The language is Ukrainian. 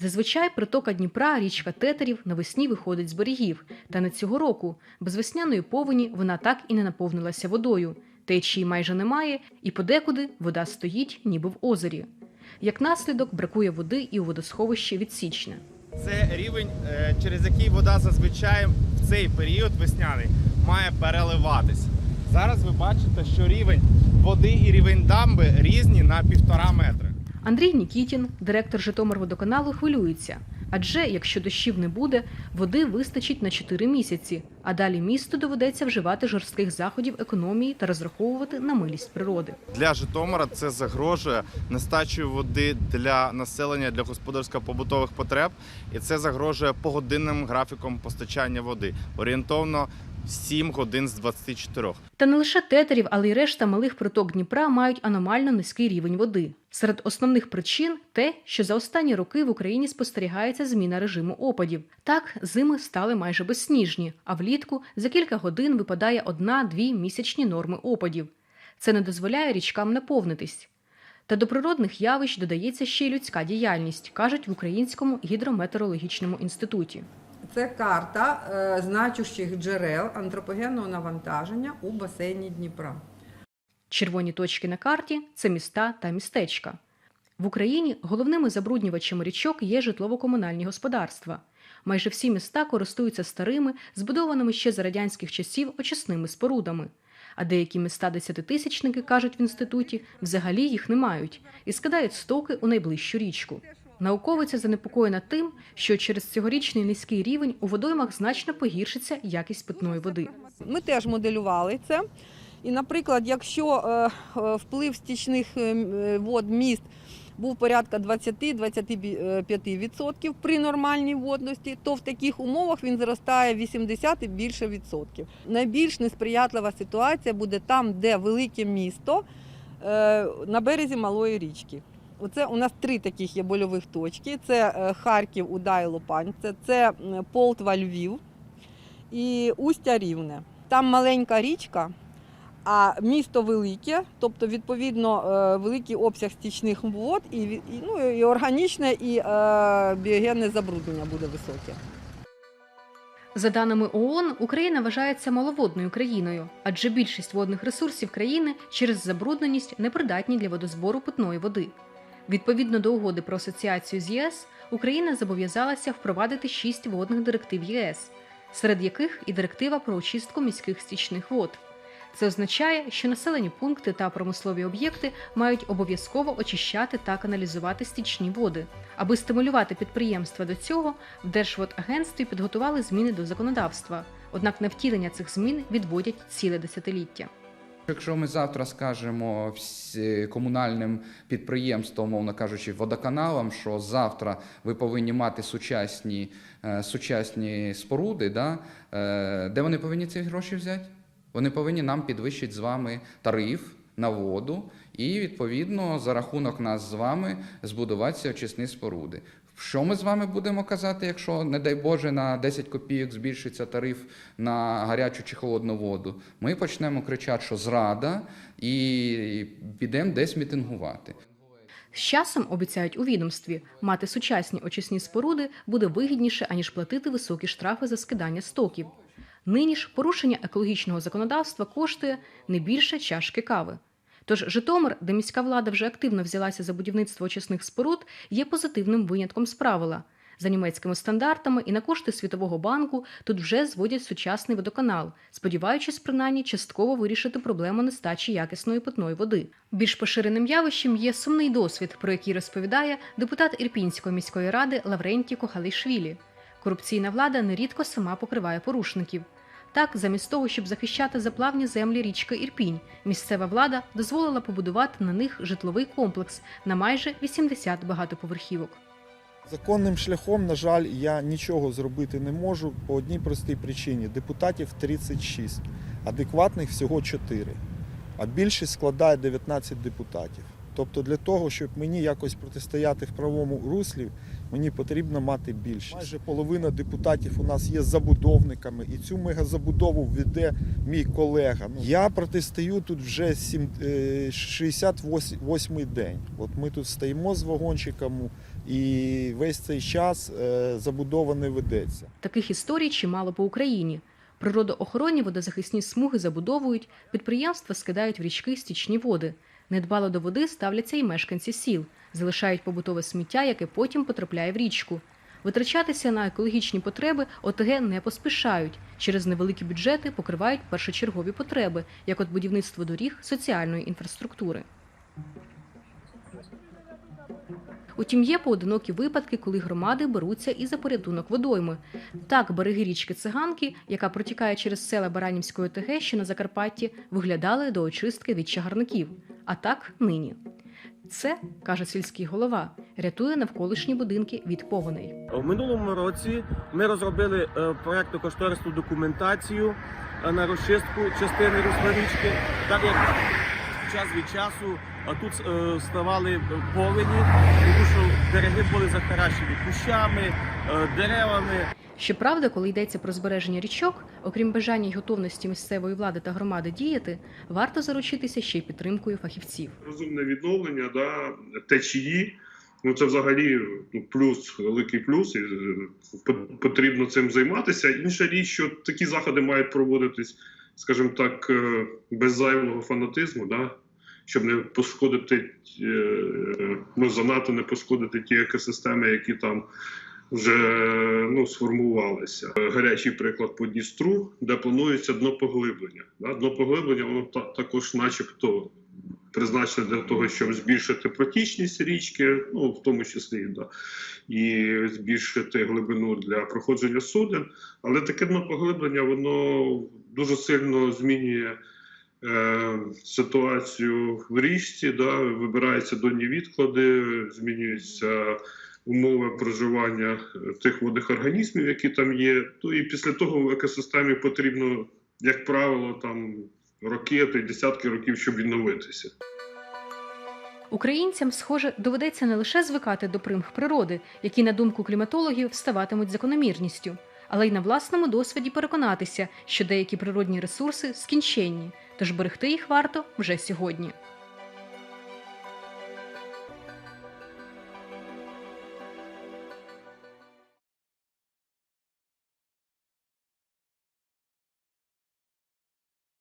Зазвичай притока Дніпра, річка Тетерів навесні виходить з берегів. Та не цього року. Без весняної повені вона так і не наповнилася водою. Течії майже немає, і подекуди вода стоїть, ніби в озері. Як наслідок, бракує води і у водосховищі від січня. Це рівень, е, через який вода зазвичай в цей період весняний має переливатись. Зараз ви бачите, що рівень води і рівень дамби різні на півтора метри. Андрій Нікітін, директор Житомирводоканалу, хвилюється. Адже якщо дощів не буде, води вистачить на 4 місяці, а далі місту доведеться вживати жорстких заходів економії та розраховувати на милість природи. Для Житомира це загрожує нестачею води для населення для господарсько-побутових потреб, і це загрожує погодинним графіком постачання води. Орієнтовно 7 годин з 24. Та не лише тетерів, але й решта малих приток Дніпра мають аномально низький рівень води. Серед основних причин те, що за останні роки в Україні спостерігається зміна режиму опадів. Так, зими стали майже безсніжні, а влітку за кілька годин випадає одна-дві місячні норми опадів. Це не дозволяє річкам наповнитись. Та до природних явищ додається ще й людська діяльність, кажуть в Українському гідрометеорологічному інституті. Це карта е, значущих джерел антропогенного навантаження у басейні Дніпра. Червоні точки на карті це міста та містечка. В Україні головними забруднювачами річок є житлово-комунальні господарства. Майже всі міста користуються старими, збудованими ще за радянських часів очисними спорудами. А деякі міста десятитисячники, кажуть в інституті, взагалі їх не мають і скидають стоки у найближчу річку. Науковиця занепокоєна тим, що через цьогорічний низький рівень у водоймах значно погіршиться якість питної води. Ми теж моделювали це. І, наприклад, якщо е, е, вплив стічних е, вод міст був порядка 20-25% при нормальній водності, то в таких умовах він зростає 80 і більше відсотків. Найбільш несприятлива ситуація буде там, де велике місто на березі малої річки. Оце у нас три таких є больових точки: це е, Харків, Удай, Лопань, це, це Полтва, Львів і Устя Рівне. Там маленька річка, а місто велике, тобто, відповідно, е, великий обсяг стічних вод, і, і, ну, і органічне, і е, біогенне забруднення буде високе. За даними ООН, Україна вважається маловодною країною, адже більшість водних ресурсів країни через забрудненість непридатні для водозбору питної води. Відповідно до угоди про асоціацію з ЄС, Україна зобов'язалася впровадити шість водних директив ЄС, серед яких і директива про очистку міських стічних вод. Це означає, що населені пункти та промислові об'єкти мають обов'язково очищати та каналізувати стічні води. Аби стимулювати підприємства до цього, в Держводагентстві підготували зміни до законодавства. Однак на втілення цих змін відводять ціле десятиліття. Якщо ми завтра скажемо комунальним підприємствам, мовно кажучи, водоканалам, що завтра ви повинні мати сучасні, е, сучасні споруди, да, е, де вони повинні ці гроші взяти? Вони повинні нам підвищити з вами тариф на воду і, відповідно, за рахунок нас з вами збудувати ці очисні споруди. Що ми з вами будемо казати, якщо, не дай Боже, на 10 копійок збільшиться тариф на гарячу чи холодну воду? Ми почнемо кричати, що зрада, і підемо десь мітингувати. З часом обіцяють у відомстві, мати сучасні очисні споруди буде вигідніше, аніж платити високі штрафи за скидання стоків. Нині ж порушення екологічного законодавства коштує не більше чашки кави. Тож Житомир, де міська влада вже активно взялася за будівництво очисних споруд, є позитивним винятком з правила. За німецькими стандартами і на кошти Світового банку тут вже зводять сучасний водоканал, сподіваючись принаймні частково вирішити проблему нестачі якісної питної води. Більш поширеним явищем є сумний досвід, про який розповідає депутат Ірпінської міської ради Лаврентій Кохалишвілі. Корупційна влада нерідко сама покриває порушників. Так, замість того, щоб захищати заплавні землі річки Ірпінь, місцева влада дозволила побудувати на них житловий комплекс на майже 80 багатоповерхівок. Законним шляхом, на жаль, я нічого зробити не можу по одній простій причині. Депутатів 36, адекватних всього 4, а більшість складає 19 депутатів. Тобто для того, щоб мені якось протистояти в правому руслі, Мені потрібно мати більше. Майже половина депутатів у нас є забудовниками, і цю мегазабудову веде мій колега. Ну, Я протистою тут вже сім- е, 68-й день. От ми тут стоїмо з вагончиком, і весь цей час е, забудова не ведеться. Таких історій чимало по Україні. Природоохоронні водозахисні смуги забудовують, підприємства скидають в річки стічні води. Недбало до води ставляться і мешканці сіл, залишають побутове сміття, яке потім потрапляє в річку. Витрачатися на екологічні потреби ОТГ не поспішають. Через невеликі бюджети покривають першочергові потреби, як от будівництво доріг соціальної інфраструктури. Утім, є поодинокі випадки, коли громади беруться і за порятунок водойми. Так, береги річки Циганки, яка протікає через села Баранівської ОТГ, що на Закарпатті, виглядали до очистки від чагарників. А так нині. Це, каже сільський голова, рятує навколишні будинки від повеней. В минулому році ми розробили е, проєктно-кошторисну документацію е, на розчистку частини русла річки, так як час від часу тут е, ставали повені, тому що береги були захаращені кущами, деревами. Щоправда, коли йдеться про збереження річок, окрім бажання й готовності місцевої влади та громади діяти, варто заручитися ще й підтримкою фахівців. розумне відновлення, да, течії. Ну це взагалі ну, плюс, великий плюс, і е, по- потрібно цим займатися. Інша річ, що такі заходи мають проводитись, скажімо так, е, без зайвого фанатизму, да, щоб не пошкодити, е, ну, занадто не пошкодити ті екосистеми, які там вже ну, сформувалися. Е, Гарячий приклад по Дністру, де планується днопоглиблення. Днопоглиблення, воно також, начебто, призначене для того, щоб збільшити протічність річки, ну в тому числі да, і збільшити глибину для проходження суден. Але таке днопоглиблення воно дуже сильно змінює е, ситуацію в річці. Да, вибираються донні відклади, змінюються. Умови проживання е, тих водних організмів, які там є. Ну і після того в екосистемі потрібно, як правило, там роки, а то й десятки років, щоб відновитися. Українцям, схоже, доведеться не лише звикати до примх природи, які, на думку кліматологів, ставатимуть закономірністю, але й на власному досвіді переконатися, що деякі природні ресурси скінченні, тож берегти їх варто вже сьогодні.